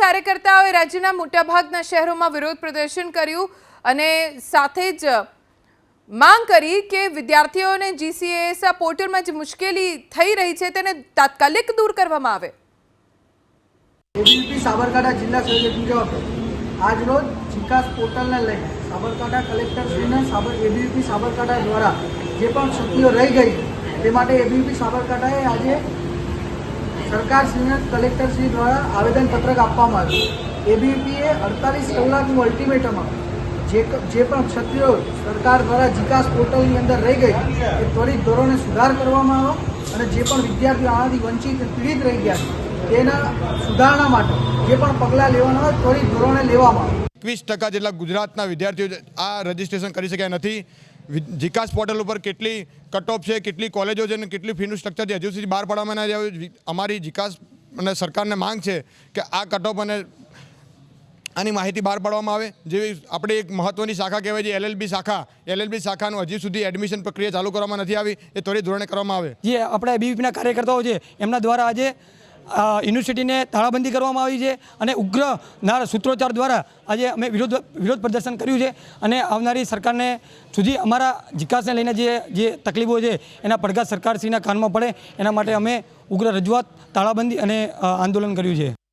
કાર્યકર્તાઓએ રાજ્યના મોટાભાગના શહેરોમાં વિરોધ પ્રદર્શન કર્યું અને સાથે જ માંગ કરી કે વિદ્યાર્થીઓને જીસીએસ પોર્ટલમાં જે મુશ્કેલી થઈ રહી છે તેને તાત્કાલિક દૂર કરવામાં આવે. એબીવીપી સાબરકાંઠા જિલ્લા સંયોજક જવાબ આજ રોજ વિકાસ પોર્ટલને લઈને સાબરકાંઠા કલેક્ટરશ્રીને સાબર એબીયુપી સાબરકાંઠા દ્વારા જે પણ ક્ષતિઓ રહી ગઈ તે માટે એબીવીપી સાબરકાંઠાએ આજે સરકારશ્રીને કલેક્ટરશ્રી દ્વારા આવેદનપત્રક આપવામાં આવ્યું. એબીપીએ અડતાલીસ કલાકનું અલ્ટિમેટમ જે પણ ક્ષત્રિયો સરકાર દ્વારા જીકાસ પોર્ટલની અંદર રહી ગઈ, એ ત્વરિત ધોરણે સુધાર કરવામાં આવ્યો અને જે પણ વિદ્યાર્થીઓ આનાથી વંચિત પીડિત રહી ગયા તેના સુધારણા માટે જે પણ પગલાં લેવાના હોય, ત્વરિત ધોરણે લેવામાં આવે. એકવીસ ટકા જેટલા ગુજરાતના વિદ્યાર્થીઓ આ રજિસ્ટ્રેશન કરી શક્યા નથી. વિ- જીકાસ પોર્ટલ ઉપર કેટલી કટ છે, કેટલી કોલેજો છે અને કેટલી ફીનું સ્ટ્રક્ચર છે? હજુ સુધી બહાર પાડવામાં નથી આવ્યું. અમારી જીકાસ અને સરકારને માંગ છે કે આ કટ અને આની માહિતી બહાર પાડવામાં આવે. જેવી આપણે એક મહત્ત્વની શાખા કહેવાય છે એલએલબી શાખા. એલએલબી શાખાનું હજી સુધી એડમિશન પ્રક્રિયા ચાલુ કરવામાં નથી આવી. એ ત્વરિત ધોરણે કરવામાં આવે. જે આપણા બીવીપીના કાર્યકર્તાઓ છે, એમના દ્વારા આજે યુનિવર્સિટીને તાળાબંધી કરવામાં આવી છે અને ઉગ્ર નાર સૂત્રોચ્ચાર દ્વારા આજે અમે વિરોધ વિરોધ પ્રદર્શન કર્યું છે અને આવનારી સરકારને સુધી અમારા વિકાસને લઈને જે જે તકલીફો છે એના પડઘા સરકારશ્રીના કાનમાં પડે એના માટે અમે ઉગ્ર રજૂઆત, તાળાબંધી અને આંદોલન કર્યું છે.